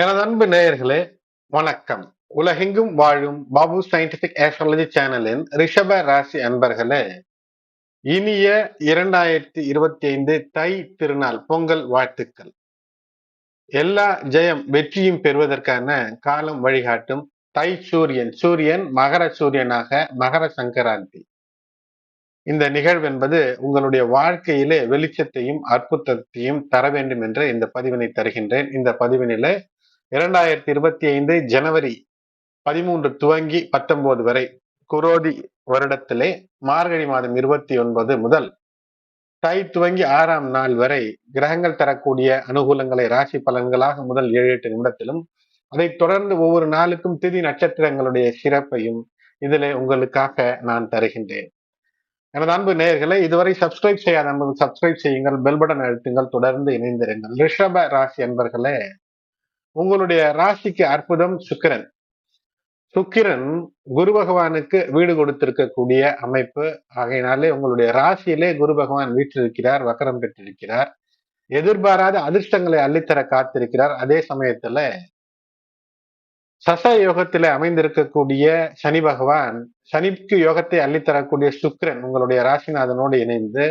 எனது அன்பு நேயர்களே வணக்கம். உலகெங்கும் வாழும் பாபு சயின்டிபிக் ஆஸ்ட்ராலஜி சேனலின் ரிஷப ராசி அன்பர்களே இனிய இரண்டாயிரத்தி இருபத்தி ஐந்து தை திருநாள் பொங்கல் வாழ்த்துக்கள். எல்லா ஜெயம் வெற்றியும் பெறுவதற்கான காலம் வழிகாட்டும் தை சூரியன். சூரியன் மகர சூரியனாக மகர சங்கராந்தி. இந்த நிகழ்வு என்பது உங்களுடைய வாழ்க்கையிலே வெளிச்சத்தையும் அற்புதத்தையும் தர வேண்டும் என்று இந்த பதிவினை தருகின்றேன். இந்த பதிவினிலே இரண்டாயிரத்தி இருபத்தி ஐந்து ஜனவரி பதிமூன்று துவங்கி பத்தொன்பது வரை குரோதி வருடத்திலே மார்கழி மாதம் இருபத்தி ஒன்பது முதல் தை துவங்கி ஆறாம் நாள் வரை கிரகங்கள் தரக்கூடிய அனுகூலங்களை ராசி பலன்களாக முதல் ஏழு எட்டு நிமிடத்திலும் அதைத் தொடர்ந்து ஒவ்வொரு நாளுக்கும் திதி நட்சத்திரங்களுடைய சிறப்பையும் இதிலே உங்களுக்காக நான் தருகின்றேன். எனது அன்பு நேயர்களை இதுவரை சப்ஸ்கிரைப் செய்யாத அன்பு சப்ஸ்கிரைப் செய்யுங்கள் பெல் பட்டன் அழுத்துங்கள் தொடர்ந்து இணைந்திருங்கள். ரிஷப ராசி அன்பர்களே உங்களுடைய ராசிக்கு அற்புதம் சுக்கிரன். சுக்கிரன் குரு பகவானுக்கு வீடு கொடுத்திருக்கக்கூடிய அமைப்பு. ஆகையினாலே உங்களுடைய ராசியிலே குரு பகவான் வீற்றிருக்கிறார் வக்கரம் பெற்றிருக்கிறார். எதிர்பாராத அதிர்ஷ்டங்களை அள்ளித்தர காத்திருக்கிறார். அதே சமயத்துல சச யோகத்தில அமைந்திருக்கக்கூடிய சனி பகவான் சனிக்கு யோகத்தை அள்ளித்தரக்கூடிய சுக்கிரன் உங்களுடைய ராசிநாதனோடு இணைந்து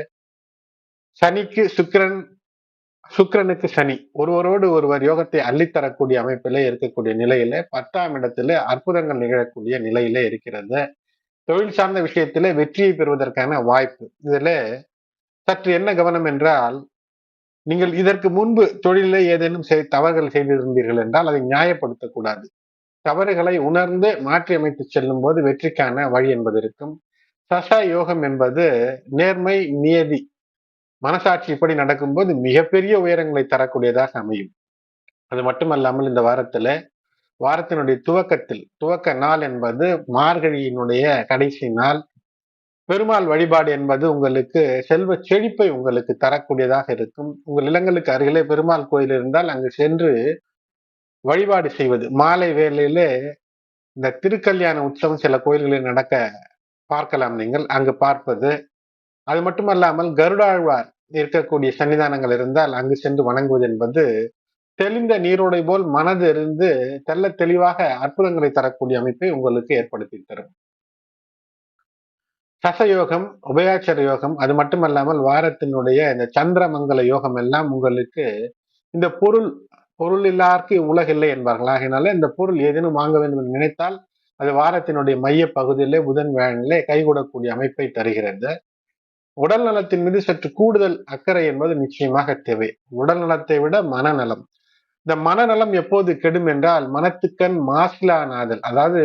சனிக்கு சுக்கிரன் சுக்கிரனுக்கு சனி. ஒருவரோடு ஒருவர் யோகத்தை அள்ளித்தரக்கூடிய அமைப்பிலே இருக்கக்கூடிய நிலையில பத்தாம் இடத்துல அற்புதங்கள் நிகழக்கூடிய நிலையில இருக்கிறது. தொழில் சார்ந்த விஷயத்திலே வெற்றியை பெறுவதற்கான வாய்ப்பு. இதுல சற்று என்ன கவனம் என்றால் நீங்கள் இதற்கு முன்பு தொழிலில் ஏதேனும் தவறுகள் செய்திருந்தீர்கள் என்றால் அதை நியாயப்படுத்தக்கூடாது. தவறுகளை உணர்ந்து மாற்றி அமைத்து செல்லும் போது வெற்றிக்கான வழி என்பது இருக்கும். சச யோகம் என்பது நேர்மை நியதி மனசாட்சி இப்படி நடக்கும்போது மிகப்பெரிய உயரங்களை தரக்கூடியதாக அமையும். அது மட்டுமல்லாமல் இந்த வாரத்துல வாரத்தினுடைய துவக்கத்தில் துவக்க நாள் என்பது மார்கழியினுடைய கடைசி நாள். பெருமாள் வழிபாடு என்பது உங்களுக்கு செல்வ செழிப்பை உங்களுக்கு தரக்கூடியதாக இருக்கும். உங்கள் இல்லங்களுக்கு அருகிலே பெருமாள் கோயில் இருந்தால் அங்கு சென்று வழிபாடு செய்வது. மாலை வேளையிலே இந்த திருக்கல்யாண உற்சவம் சில கோயில்களில் நடக்க பார்க்கலாம் நீங்கள். அங்கு பார்ப்பது அது மட்டுமல்லாமல் கருடாழ்வார் இருக்கக்கூடிய சன்னிதானங்கள் இருந்தால் அங்கு சென்று வணங்குவது என்பது தெளிந்த நீரோடை போல் மனது இருந்து தெல்ல தெளிவாக அற்புதங்களை தரக்கூடிய அமைப்பை உங்களுக்கு ஏற்படுத்தி தரும். சசயோகம் உபயாச்சர யோகம் அது மட்டுமல்லாமல் வாரத்தினுடைய இந்த சந்திரமங்கல யோகம் எல்லாம் உங்களுக்கு இந்த பொருள் பொருள் இல்லாருக்கு உலகில்லை என்பார்கள். ஆகினால இந்த பொருள் ஏதேனும் வாங்க வேண்டும் என்று நினைத்தால் அது வாரத்தினுடைய மைய பகுதியிலே புதன் வேழனிலே கைகூடக்கூடிய அமைப்பை தருகிறது. உடல் நலத்தின் மீது சற்று கூடுதல் அக்கறை என்பது நிச்சயமாக தேவை. உடல் நலத்தை விட மனநலம். இந்த மனநலம் எப்போது கெடும் என்றால் மனத்துக்கண் மாசிலானாதல். அதாவது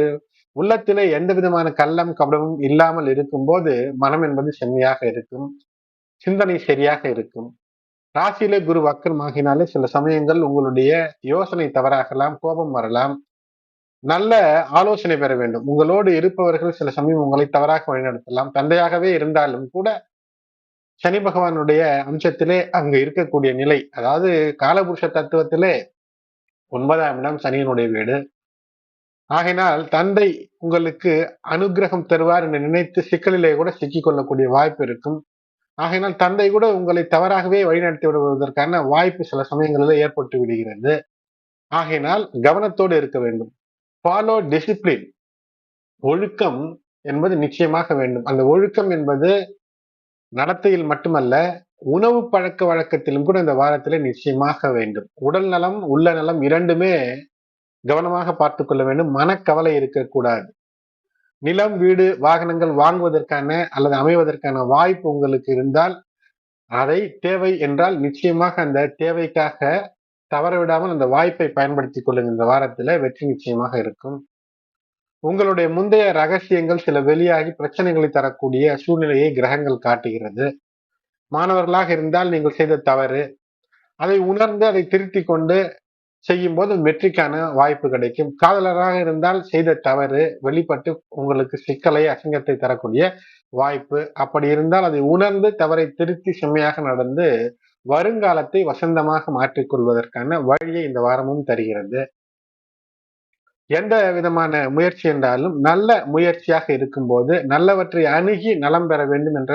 உள்ளத்திலே எந்த விதமான கள்ளம் கபடமும் இல்லாமல் இருக்கும்போது மனம் என்பது செம்மையாக இருக்கும். சிந்தனை சரியாக இருக்கும். ராசியிலே குரு வக்கரமாகினாலே சில சமயங்கள் உங்களுடைய யோசனை தவறாகலாம் கோபம் வரலாம். நல்ல ஆலோசனை பெற வேண்டும். உங்களோடு இருப்பவர்கள் சில சமயம் உங்களை தவறாக வழிநடத்தலாம். தந்தையாகவே இருந்தாலும் கூட சனி பகவானுடைய அம்சத்திலே அங்கு இருக்கக்கூடிய நிலை அதாவது காலபுருஷ தத்துவத்திலே ஒன்பதாம் இடம் சனியினுடைய வீடு. ஆகையினால் தந்தை உங்களுக்கு அனுகிரகம் தருவார் என்று நினைத்து சிக்கலிலே கூட சிக்கிக்கொள்ளக்கூடிய வாய்ப்பு இருக்கும். ஆகையினால் தந்தை கூட உங்களை தவறாகவே வழிநடத்தி விடுவதற்கான வாய்ப்பு சில சமயங்களில் ஏற்பட்டு விடுகிறது. ஆகையினால் கவனத்தோடு இருக்க வேண்டும். ஃபாலோ டிசிப்ளின் ஒழுக்கம் என்பது நிச்சயமாக வேண்டும். அந்த ஒழுக்கம் என்பது நடத்தையில் மட்டுமல்ல உணவு பழக்க வழக்கத்திலும் கூட இந்த வாரத்தில் நிச்சயமாக வேண்டும். உடல் நலம் உள்ள நலம் இரண்டுமே கவனமாக பார்த்து கொள்ள வேண்டும். மனக்கவலை இருக்கக்கூடாது. நிலம் வீடு வாகனங்கள் வாங்குவதற்கான அல்லது அமைவதற்கான வாய்ப்பு உங்களுக்கு இருந்தால் அதை தேவை என்றால் நிச்சயமாக அந்த தேவைக்காக தவற விடாமல் அந்த வாய்ப்பை பயன்படுத்தி கொள்ளுங்க இந்த வாரத்துல வெற்றி நிச்சயமாக இருக்கும். உங்களுடைய முந்தைய ரகசியங்கள் சில வெளியாகி பிரச்சனைகளை தரக்கூடிய சூழ்நிலையை கிரகங்கள் காட்டுகிறது. மாணவர்களாக இருந்தால் நீங்கள் செய்த தவறு அதை உணர்ந்து அதை திருத்தி கொண்டு செய்யும் போது வெற்றிக்கான வாய்ப்பு கிடைக்கும். காதலராக இருந்தால் செய்த தவறு வெளிப்பட்டு உங்களுக்கு சிக்கலை அசிங்கத்தை தரக்கூடிய வாய்ப்பு. அப்படி இருந்தால் அதை உணர்ந்து தவறை திருத்தி செம்மையாக நடந்து வருங்காலத்தை வசந்தமாக மாற்றிக்கொள்வதற்கான வழியை இந்த வாரமும் தருகிறது. எந்த விதமான முயற்சி என்றாலும் நல்ல முயற்சியாக இருக்கும்போது நல்லவற்றை அணுகி நலம் பெற வேண்டும் என்ற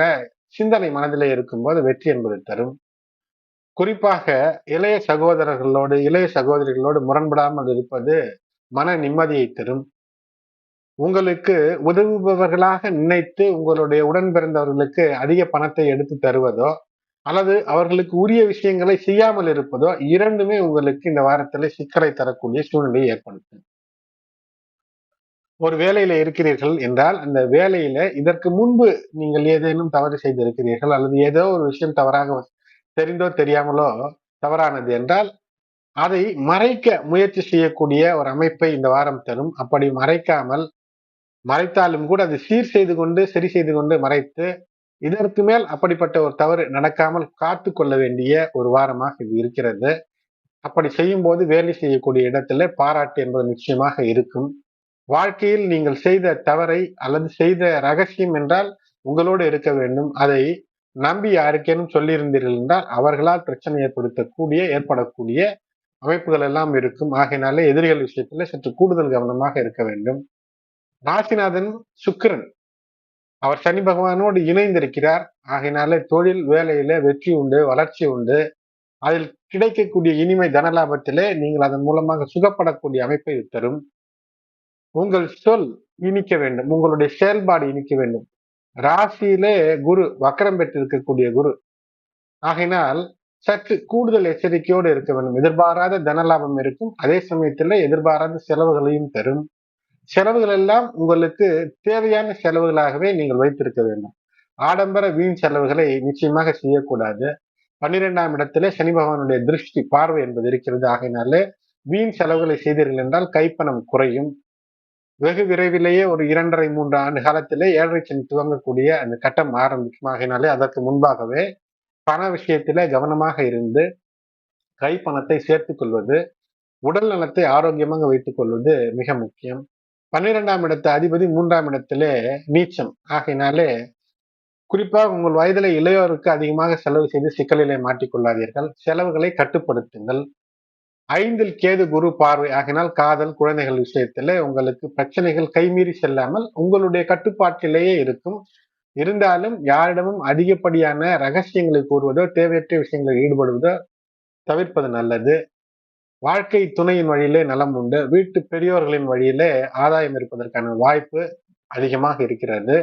சிந்தனை மனதிலே இருக்கும்போது வெற்றி என்பது தரும். குறிப்பாக இளைய சகோதரர்களோடு இளைய சகோதரிகளோடு முரண்படாமல் இருப்பது மன நிம்மதியை தரும். உங்களுக்கு உதவுபவர்களாக நினைத்து உங்களுடைய உடன் பிறந்தவர்களுக்கு அதிக பணத்தை எடுத்து தருவதோ அல்லது அவர்களுக்கு உரிய விஷயங்களை செய்யாமல் இருப்பதோ இரண்டுமே உங்களுக்கு இந்த வாரத்தில் சிக்கலை தரக்கூடிய சூழ்நிலையை ஏற்படுத்தும். ஒரு வேலையில இருக்கிறீர்கள் என்றால் அந்த வேலையில இதற்கு முன்பு நீங்கள் ஏதேனும் தவறு செய்திருக்கிறீர்கள் அல்லது ஏதோ ஒரு விஷயம் தவறாக தெரிந்தோ தெரியாமலோ தவறானது என்றால் அதை மறைக்க முயற்சி செய்யக்கூடிய ஒரு அமைப்பை இந்த வாரம் தரும். அப்படி மறைக்காமல் மறைத்தாலும் கூட அது சீர் செய்து கொண்டு சரி செய்து கொண்டு மறைத்து இதற்கு மேல் அப்படிப்பட்ட ஒரு தவறு நடக்காமல் காத்து கொள்ள வேண்டிய ஒரு வாரமாக இது இருக்கிறது. அப்படி செய்யும் போது வேலை செய்யக்கூடிய இடத்துல பாராட்டு என்பது நிச்சயமாக இருக்கும். வாழ்க்கையில் நீங்கள் செய்த தவறை அல்லது செய்த ரகசியம் என்றால் உங்களோடு இருக்க வேண்டும். அதை நம்பி யாருக்கேனும் சொல்லியிருந்தீர்கள் என்றால் அவர்களால் பிரச்சனை ஏற்படுத்தக்கூடிய ஏற்படக்கூடிய அமைப்புகள் எல்லாம் இருக்கும். ஆகையினாலே எதிரிகள் விஷயத்துல சற்று கூடுதல் கவனமாக இருக்க வேண்டும். ராசிநாதன் சுக்கிரன். அவர் சனி பகவானோடு இணைந்திருக்கிறார். ஆகையினாலே தொழில் வேலையில வெற்றி உண்டு வளர்ச்சி உண்டு. அதில் கிடைக்கக்கூடிய இனிமை தனலாபத்திலே நீங்கள் அதன் மூலமாக சுகப்படக்கூடிய அமைப்பை தரும். உங்கள் சொல் இனிக்க வேண்டும். உங்களுடைய செயல்பாடு இனிக்க வேண்டும். ராசியிலே குரு வக்கரம் பெற்றிருக்கக்கூடிய குரு. ஆகையினால் சற்று கூடுதல் எச்சரிக்கையோடு இருக்க வேண்டும். எதிர்பாராத தனலாபம் இருக்கும். அதே சமயத்தில் எதிர்பாராத செலவுகளையும் தரும். செலவுகள் எல்லாம் உங்களுக்கு தேவையான செலவுகளாகவே நீங்கள் வைத்திருக்க வேண்டும். ஆடம்பர வீண் செலவுகளை நிச்சயமாக செய்யக்கூடாது. பன்னிரெண்டாம் இடத்திலே சனி பகவானுடைய திருஷ்டி பார்வை என்பது இருக்கிறது. ஆகையினாலே வீண் செலவுகளை செய்தீர்கள் என்றால் கைப்பணம் குறையும். வெகு விரைவிலேயே ஒரு இரண்டரை மூன்று ஆண்டு காலத்திலே ஏழரை சனி துவங்கக்கூடிய அந்த கட்டம் ஆரம்பிக்கும் ஆகினாலே அதற்கு முன்பாகவே பண விஷயத்திலே கவனமாக இருந்து கை பணத்தை சேர்த்துக் கொள்வது உடல் நலத்தை ஆரோக்கியமாக வைத்துக் கொள்வது மிக முக்கியம். பன்னிரெண்டாம் இடத்து அதிபதி மூன்றாம் இடத்திலே நீச்சம் ஆகையினாலே குறிப்பாக உங்கள் வயதில் இளையோருக்கு அதிகமாக செலவு செய்து சிக்கலிலே மாட்டிக்கொள்ளாதீர்கள் செலவுகளை கட்டுப்படுத்துங்கள். ஐந்தில் கேது குரு பார்வை ஆகினால் காதல் குழந்தைகள் விஷயத்துல உங்களுக்கு பிரச்சனைகள் கைமீறி செல்லாமல் உங்களுடைய கட்டுப்பாட்டிலேயே இருக்கும். இருந்தாலும் யாரிடமும் அதிகப்படியான ரகசியங்களை கூறுவதோ தேவையற்ற விஷயங்களில் ஈடுபடுவதோ தவிர்ப்பது நல்லது. வாழ்க்கை துணையின் வழியிலே நலம் உண்டு. வீட்டு பெரியோர்களின் வழியிலே ஆதாயம் இருப்பதற்கான வாய்ப்பு அதிகமாக இருக்கிறது.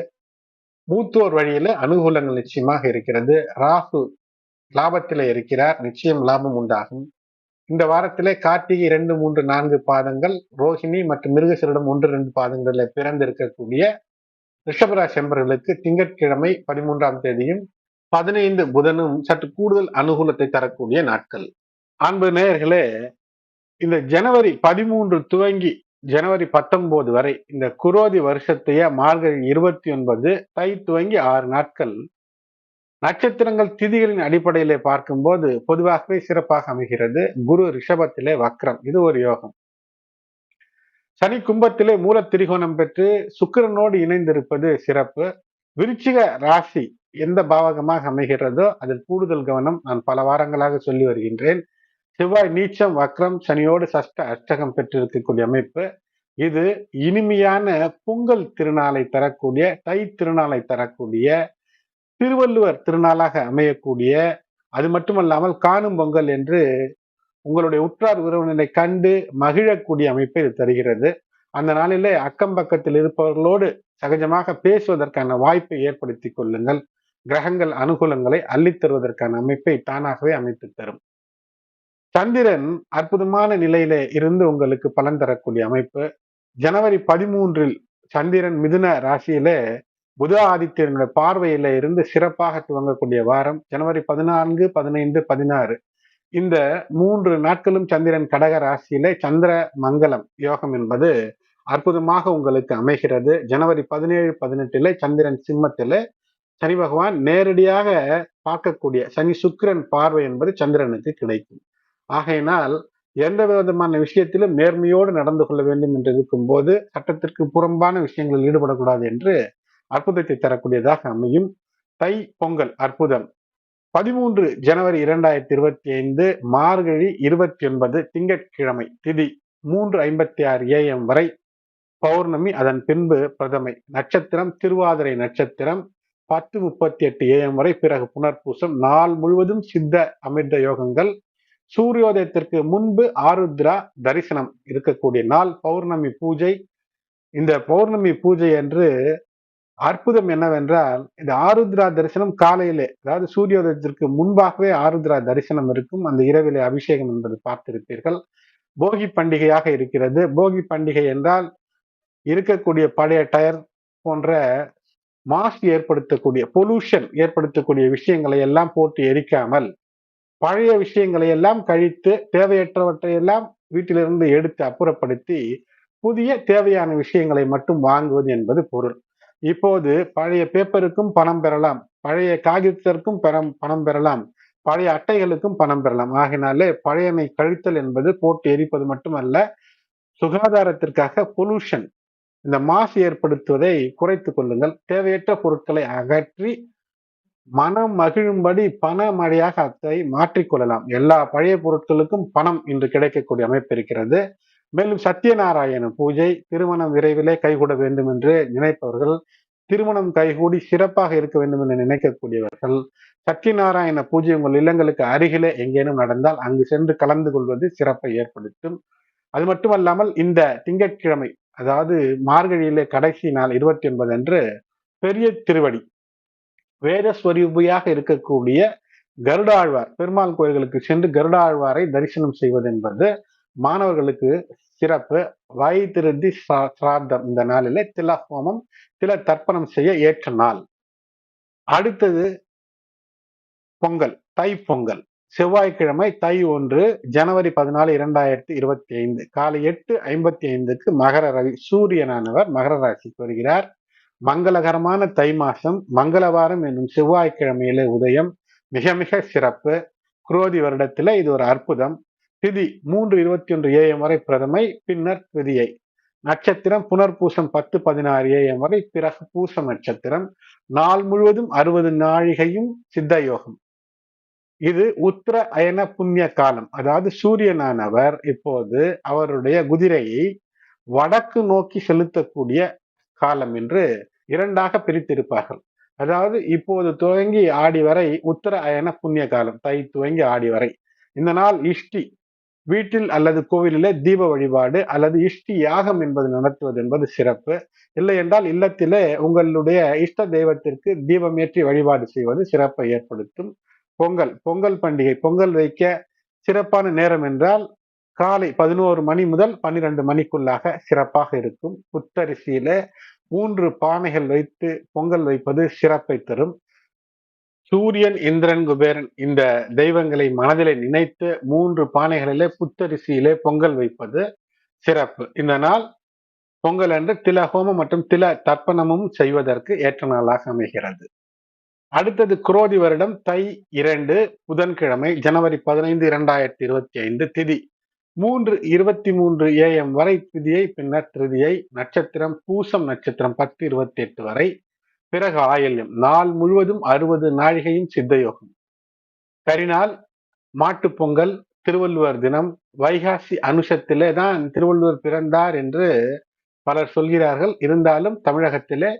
மூத்தோர் வழியில அனுகூலங்கள் நிச்சயமாக இருக்கிறது. ராகு லாபத்திலே இருக்கிறார். நிச்சயம் லாபம் உண்டாகும். இந்த வாரத்திலே கார்த்திகை இரண்டு மூன்று நான்கு பாதங்கள் ரோஹிணி மற்றும் மிருகசரிடம் ஒன்று ரெண்டு பாதங்களில் பிறந்திருக்கக்கூடிய ரிஷபராசி செம்பர்களுக்கு திங்கட்கிழமை பதிமூன்றாம் தேதியும் பதினைந்து புதனும் சற்று கூடுதல் அனுகூலத்தை தரக்கூடிய நாட்கள். அன்பு நேயர்களே இந்த ஜனவரி பதிமூன்று துவங்கி ஜனவரி பத்தொன்பது வரை இந்த குரோதி வருஷத்தைய மார்கழி இருபத்தி ஒன்பது தை துவங்கி ஆறு நாட்கள். நட்சத்திரங்கள் திதிகளின் அடிப்படையிலே பார்க்கும்போது பொதுவாகவே சிறப்பாக அமைகிறது. குரு ரிஷபத்திலே வக்ரம். இது ஒரு யோகம். சனி கும்பத்திலே மூல திரிகோணம் பெற்று சுக்கிரனோடு இணைந்திருப்பது சிறப்பு. விருச்சிக ராசி எந்த பாவகமாக அமைகிறதோ அதில் கூடுதல் கவனம் நான் பல வாரங்களாக சொல்லி வருகின்றேன். செவ்வாய் நீச்சம் வக்ரம் சனியோடு சஷ்ட அஷ்டகம் பெற்றிருக்கக்கூடிய அமைப்பு. இது இனிமையான பொங்கல் திருநாளை தரக்கூடிய தை திருநாளை தரக்கூடிய திருவள்ளுவர் திருநாளாக அமையக்கூடிய அது மட்டுமல்லாமல் காணும் பொங்கல் என்று உங்களுடைய உற்றார் உறவினரை கண்டு மகிழக்கூடிய அமைப்பை இது தருகிறது. அந்த நாளிலே அக்கம் பக்கத்தில் இருப்பவர்களோடு சகஜமாக பேசுவதற்கான வாய்ப்பை ஏற்படுத்தி கொள்ளுங்கள். கிரகங்கள் அனுகூலங்களை அள்ளித் தருவதற்கான அமைப்பை தானாகவே அமைத்து தரும். சந்திரன் அற்புதமான நிலையில இருந்து உங்களுக்கு பலன் தரக்கூடிய அமைப்பு. ஜனவரி பதிமூன்றில் சந்திரன் மிதுன ராசியில புத ஆதித்யனுடைய பார்வையில இருந்து சிறப்பாக துவங்கக்கூடிய வாரம் ஜனவரி பதினான்கு பதினைந்து பதினாறு. இந்த மூன்று நாட்களும் சந்திரன் கடக ராசியில சந்திர மங்கலம் யோகம் என்பது அற்புதமாக உங்களுக்கு அமைகிறது. ஜனவரி பதினேழு பதினெட்டுல சந்திரன் சிம்மத்தில சனி பகவான் நேரடியாக பார்க்கக்கூடிய சனி சுக்கிரன் பார்வை என்பது சந்திரனுக்கு கிடைக்கும். ஆகையினால் எந்த விதமான விஷயத்திலும் நேர்மையோடு நடந்து கொள்ள வேண்டும் என்று இருக்கும் போது சட்டத்திற்கு புறம்பான விஷயங்களில் ஈடுபடக்கூடாது என்று அற்புதத்தை தரக்கூடியதாக அமையும். தை பொங்கல் அற்புதம். பதிமூன்று ஜனவரி இரண்டாயிரத்தி இருபத்தி ஐந்து மார்கழி இருபத்தி ஒன்பது திங்கட்கிழமை திதி மூன்று ஐம்பத்தி ஆறு ஏஎம் வரை பௌர்ணமி அதன் பின்பு பிரதமை நட்சத்திரம் திருவாதிரை நட்சத்திரம் பத்து முப்பத்தி எட்டு ஏஎம் வரை பிறகு புனர்பூசம் நாள் முழுவதும் சித்த அமிர்த யோகங்கள். சூரியோதயத்திற்கு முன்பு ஆருத்ரா தரிசனம் இருக்கக்கூடிய நாள் பௌர்ணமி பூஜை. இந்த பௌர்ணமி பூஜை என்று அற்புதம் என்னவென்றால் இந்த ஆருத்ரா தரிசனம் காலையிலே அதாவது சூரியோதயத்திற்கு முன்பாகவே ஆருத்ரா தரிசனம் இருக்கும் அந்த இரவிலே அபிஷேகம் என்பது பார்த்திருப்பீர்கள். போகி பண்டிகையாக இருக்கிறது. போகி பண்டிகை என்றால் இருக்கக்கூடிய பழைய டயர் போன்ற மாசு ஏற்படுத்தக்கூடிய பொல்யூஷன் ஏற்படுத்தக்கூடிய விஷயங்களை எல்லாம் போட்டு எரிக்காமல் பழைய விஷயங்களை எல்லாம் கழித்து தேவையற்றவற்றை எல்லாம் வீட்டிலிருந்து எடுத்து அப்புறப்படுத்தி புதிய தேவையான விஷயங்களை மட்டும் வாங்குவது என்பது பொருள். இப்போது பழைய பேப்பருக்கும் பணம் பெறலாம். பழைய காகிதத்திற்கும் பணம் பெறலாம். பழைய அட்டைகளுக்கும் பணம் பெறலாம். ஆகினாலே பழையமை கழித்தல் என்பது போட்டு எரிப்பது மட்டுமல்ல சுகாதாரத்திற்காக பொல்யூஷன் இந்த மாசு ஏற்படுத்துவதை குறைத்துக் கொள்ளுங்கள். தேவையற்ற பொருட்களை அகற்றி மனம் மகிழும்படி பண மழையாக அதை மாற்றிக்கொள்ளலாம் எல்லா பழைய பொருட்களுக்கும் பணம் இன்று கிடைக்கக்கூடிய அமைப்பு இருக்கிறது. மேலும் சத்யநாராயண பூஜை திருமணம் விரைவிலே கைகூட வேண்டும் என்று நினைப்பவர்கள் திருமணம் கைகூடி சிறப்பாக இருக்க வேண்டும் என்று நினைக்கக்கூடியவர்கள் சத்யநாராயண பூஜை உங்கள் இல்லங்களுக்கு அருகிலே எங்கேனும் நடந்தால் அங்கு சென்று கலந்து கொள்வது சிறப்பை ஏற்படுத்தும். அது மட்டுமல்லாமல் இந்த திங்கட்கிழமை அதாவது மார்கழியிலே கடைசி நாள் இருபத்தி ஒன்பது அன்று பெரிய திருவடி வேதஸ்வரூபியாக இருக்கக்கூடிய கருடாழ்வார் பெருமாள் கோயில்களுக்கு சென்று கருடாழ்வாரை தரிசனம் செய்வது என்பது மாணவர்களுக்கு சிறப்பு. வாய் திருதி சிரார்த்தம். இந்த நாளிலே தில ஹோமம் தில தர்ப்பணம் செய்ய ஏற்ற நாள். அடுத்தது பொங்கல் தை பொங்கல். செவ்வாய்க்கிழமை தை ஒன்று ஜனவரி பதினாலு இரண்டாயிரத்தி இருபத்தி ஐந்து காலை எட்டு ஐம்பத்தி ஐந்துக்கு மகர ரவி சூரியனானவர் மகர ராசிக்கு வருகிறார். மங்களகரமான தை மாசம் மங்களவாரம் என்னும் செவ்வாய்க்கிழமையிலே உதயம். மிக மிக சிறப்பு. குரோதி வருடத்துல இது ஒரு அற்புதம். திதி மூன்று இருபத்தி ஒன்று ஏஎம் வரை பிரதமை பின்னர் திதியை. நட்சத்திரம் புனர்பூசம் பத்து பதினாறு ஏஎம் வரை பிறகு பூசம் நட்சத்திரம். நாள் முழுவதும் அறுபது நாழிகையும் சித்த யோகம் இது உத்தர அயன புண்ணிய காலம். அதாவது சூரியனானவர் இப்போது அவருடைய குதிரையை வடக்கு நோக்கி செலுத்தக்கூடிய காலம் என்று இரண்டாக பிரித்திருப்பார்கள். அதாவது இப்போது துவங்கி ஆடி வரை உத்தர அயன புண்ணிய காலம். தை துவங்கி ஆடி வரை. இந்த நாள் இஷ்டி வீட்டில் அல்லது கோவிலிலே தீப வழிபாடு அல்லது இஷ்டி யாகம் என்பது நடத்துவது என்பது சிறப்பு. இல்லை என்றால் இல்லத்திலே உங்களுடைய இஷ்ட தெய்வத்திற்கு தீபம் ஏற்றி வழிபாடு செய்வது சிறப்பை ஏற்படுத்தும். பொங்கல் பொங்கல் பண்டிகை பொங்கல் வைக்க சிறப்பான நேரம் என்றால் காலை பதினோரு மணி முதல் பன்னிரண்டு மணிக்குள்ளாக சிறப்பாக இருக்கும். புத்தரிசியில மூன்று பானைகள் வைத்து பொங்கல் வைப்பது சிறப்பை தரும். சூரியன் இந்திரன் குபேரன் இந்த தெய்வங்களை மனதிலே நினைத்து மூன்று பானைகளிலே புத்தரிசியிலே பொங்கல் வைப்பது சிறப்பு. இந்த நாள் பொங்கல் அன்று தில ஹோமம் மற்றும் தில தர்ப்பணமும் செய்வதற்கு ஏற்ற நாளாக அமைகிறது. அடுத்தது குரோதி வருடம் தை இரண்டு புதன்கிழமை ஜனவரி பதினைந்து இரண்டாயிரத்தி இருபத்தி ஐந்து திதி. மூன்று இருபத்தி மூன்று ஏஎம் வரை திதியை பின்னர் திருதியை நட்சத்திரம் பூசம் நட்சத்திரம் பத்து இருபத்தி எட்டு வரை பிறகு ஆயல்யம். நாள் முழுவதும் அறுபது நாழிகையும் சித்தயோகம். கரிநாள் மாட்டுப்பொங்கல் திருவள்ளுவர் தினம் வைகாசி அனுஷத்திலே தான் திருவள்ளுவர் பிறந்தார் என்று பலர் சொல்கிறார்கள். இருந்தாலும் தமிழகத்திலே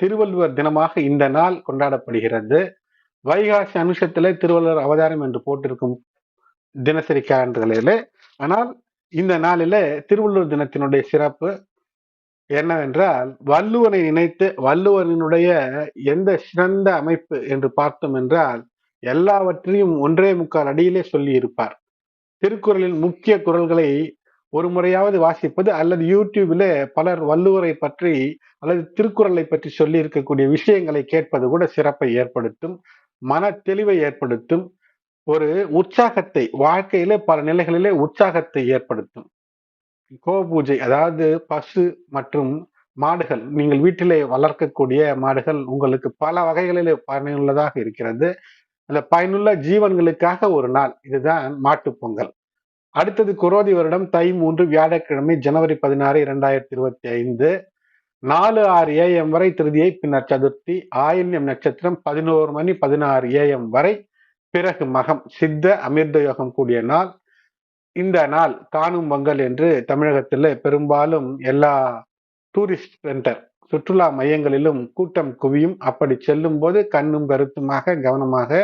திருவள்ளுவர் தினமாக இந்த நாள் கொண்டாடப்படுகிறது. வைகாசி அனுஷத்திலே திருவள்ளுவர் அவதாரம் என்று போட்டிருக்கும் தினசரி கேலண்டர்களிலே ஆனால் இந்த நாளிலே திருவள்ளுவர் தினத்தினுடைய சிறப்பு என்னவென்றால் வள்ளுவனை நினைத்து வள்ளுவனினுடைய எந்த சிறந்த அமைப்பு என்று பார்த்தோம் என்றால் எல்லாவற்றையும் ஒன்றே முக்கால் அடியிலே சொல்லி இருப்பார் திருக்குறளின் முக்கிய குரல்களை ஒரு முறையாவது வாசிப்பது அல்லது யூடியூபில் பலர் வள்ளுவரை பற்றி அல்லது திருக்குறளை பற்றி சொல்லி இருக்கக்கூடிய விஷயங்களை கேட்பது கூட சிறப்பை ஏற்படுத்தும் மன தெளிவை ஏற்படுத்தும் ஒரு உற்சாகத்தை வாழ்க்கையிலே பல நிலைகளிலே உற்சாகத்தை ஏற்படுத்தும். கோ பூஜை அதாவது பசு மற்றும் மாடுகள் நீங்கள் வீட்டிலே வளர்க்கக்கூடிய மாடுகள் உங்களுக்கு பல வகைகளிலே பயனுள்ளதாக இருக்கிறது. அந்த பயனுள்ள ஜீவன்களுக்காக ஒரு நாள் இதுதான் மாட்டு பொங்கல். அடுத்தது குரோதி வருடம் தை மூன்று வியாழக்கிழமை ஜனவரி பதினாறு இரண்டாயிரத்தி இருபத்தி ஐந்து. நாலு ஆறு ஏஎம் வரை திருதியை பின்னர் சதுர்த்தி ஆயில்யம் நட்சத்திரம் பதினோரு மணி பதினாறு ஏஎம் வரை பிறகு மகம் சித்த அமிர்த யோகம் கூடிய நாள். இந்த நாள் காணும் பொங்கல் என்று தமிழகத்தில் பெரும்பாலும் எல்லா டூரிஸ்ட் சென்டர் சுற்றுலா மையங்களிலும் கூட்டம் குவியும். அப்படி செல்லும் போது கண்ணும் கருத்துமாக கவனமாக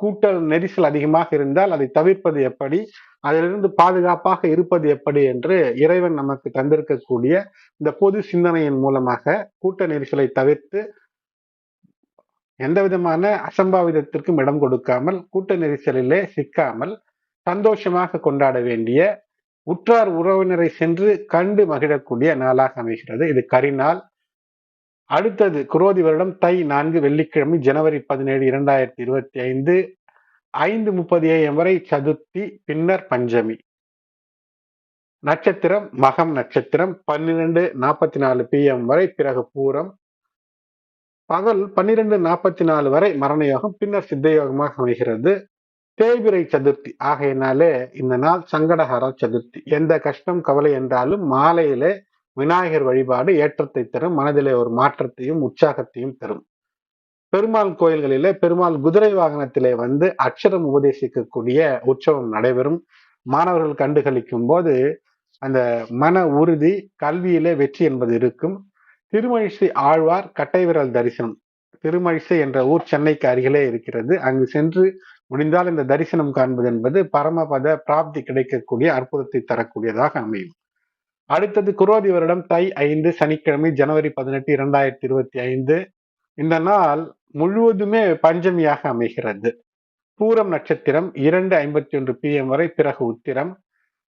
கூட்ட நெரிசல் அதிகமாக இருந்தால் அதை தவிர்ப்பது எப்படி அதிலிருந்து பாதுகாப்பாக இருப்பது எப்படி என்று இறைவன் நமக்கு தந்திருக்கக்கூடிய இந்த பொது சிந்தனையின் மூலமாக கூட்ட நெரிசலை தவிர்த்து எந்த விதமான அசம்பாவிதத்திற்கும் இடம் கொடுக்காமல் கூட்ட நெரிசலிலே சிக்காமல் சந்தோஷமாக கொண்டாட வேண்டிய உற்றார் உறவினரை சென்று கண்டு மகிழக்கூடிய நாளாக அமைகிறது. இது கரிநாள். அடுத்தது குரோதி வருடம் தை நான்கு வெள்ளிக்கிழமை ஜனவரி பதினேழு இரண்டாயிரத்தி இருபத்தி ஐந்து ஐந்து முப்பது ஏஎம் வரை சதுர்த்தி பின்னர் பஞ்சமி. நட்சத்திரம் மகம் நட்சத்திரம் பன்னிரெண்டு நாற்பத்தி நாலு பிஎம் வரை பிறகு பூரம். பகல் பன்னிரெண்டு நாற்பத்தி நாலு வரை மரண யோகம் பின்னர் சித்த யோகமாக அமைகிறது. தேய்பிரை சதுர்த்தி. ஆகையினாலே இந்த நாள் சங்கடஹர சதுர்த்தி. எந்த கஷ்டம் கவலை என்றாலும் மாலையிலே விநாயகர் வழிபாடு ஏற்றத்தை தரும். மனதிலே ஒரு மாற்றத்தையும் உற்சாகத்தையும் தரும். பெருமாள் கோயில்களிலே பெருமாள் குதிரை வாகனத்திலே வந்து அக்ஷரம் உபதேசிக்கக்கூடிய உற்சவம் நடைபெறும். மாணவர்கள் கண்டுகளிக்கும் போது அந்த மன உறுதி கல்வியிலே வெற்றி என்பது இருக்கும். திருமழிசை ஆழ்வார் கட்டை விரல் தரிசனம். திருமழிசை என்ற ஊர் சென்னைக்கு அருகிலே இருக்கிறது. அங்கு சென்று முடிந்தால் இந்த தரிசனம் காண்பது என்பது பரமபத பிராப்தி கிடைக்கக்கூடிய அற்புதத்தை தரக்கூடியதாக அமையும். அடுத்தது குரோதி வருடம் தை ஐந்து சனிக்கிழமை ஜனவரி பதினெட்டு இரண்டாயிரத்தி இருபத்தி ஐந்து. இந்த நாள் முழுவதுமே பஞ்சமியாக அமைகிறது. பூரம் நட்சத்திரம் இரண்டு ஐம்பத்தி ஒன்று பிஎம் வரை பிறகு உத்திரம்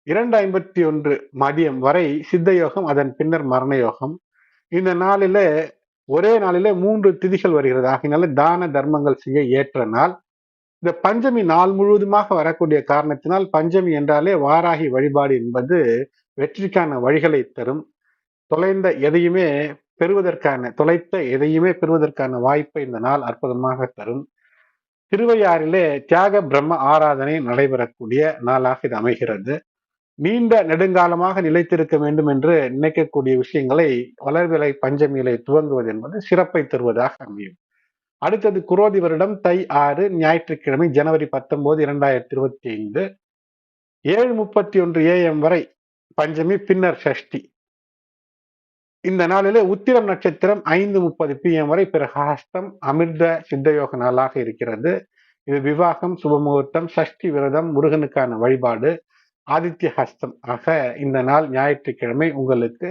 இரண்டு ஐம்பத்தி ஒன்று மதியம் வரை சித்த யோகம் அதன் பின்னர் மரண யோகம். இந்த நாளில ஒரே நாளில மூன்று திதிகள் வருகிறது. ஆகினால தான தர்மங்கள் செய்ய ஏற்ற நாள். இந்த பஞ்சமி நாள் முழுவதுமாக வரக்கூடிய காரணத்தினால் பஞ்சமி என்றாலே வாராகி வழிபாடு என்பது வெற்றிக்கான வழிகளை தரும். தொலைந்த எதையுமே பெறுவதற்கான தொலைத்த எதையுமே பெறுவதற்கான வாய்ப்பை இந்த நாள் அற்புதமாக தரும். திருவையாறிலே தியாக பிரம்ம ஆராதனை நடைபெறக்கூடிய நாளாக இது அமைகிறது. நீண்ட நெடுங்காலமாக நிலைத்திருக்க வேண்டும் என்று நினைக்கக்கூடிய விஷயங்களை வளர்விலை பஞ்சமியிலே துவங்குவது என்பது சிறப்பை தருவதாக அமையும். அடுத்தது குரோதி வருடம் தை ஆறு ஞாயிற்றுக்கிழமை ஜனவரி பத்தொன்பது இரண்டாயிரத்தி இருபத்தி ஐந்து ஏழு முப்பத்தி ஒன்று ஏஎம் வரை பஞ்சமி பின்னர் ஷஷ்டி. இந்த நாளிலே உத்திரம் நட்சத்திரம் ஐந்து முப்பது பிஎம் வரை பிரகாஷ்டம் அமிர்த சித்தயோக நாளாக இருக்கிறது. இது விவாகம் சுபமுகூர்த்தம் சஷ்டி விரதம் முருகனுக்கான வழிபாடு ஆதித்ய ஹஸ்தம் ஆக இந்த நாள் ஞாயிற்றுக்கிழமை உங்களுக்கு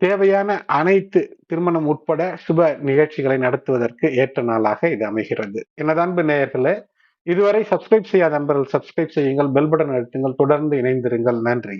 தேவையான அனைத்து திருமணம் உட்பட சுப நிகழ்ச்சிகளை நடத்துவதற்கு ஏற்ற நாளாக இது அமைகிறது. எனது அன்பு நேயர்களே இதுவரை சப்ஸ்கிரைப் செய்யாத நண்பர்கள் சப்ஸ்கிரைப் செய்யுங்கள் பெல் பட்டன் அழுத்துங்கள் தொடர்ந்து இணைந்திருங்கள். நன்றி.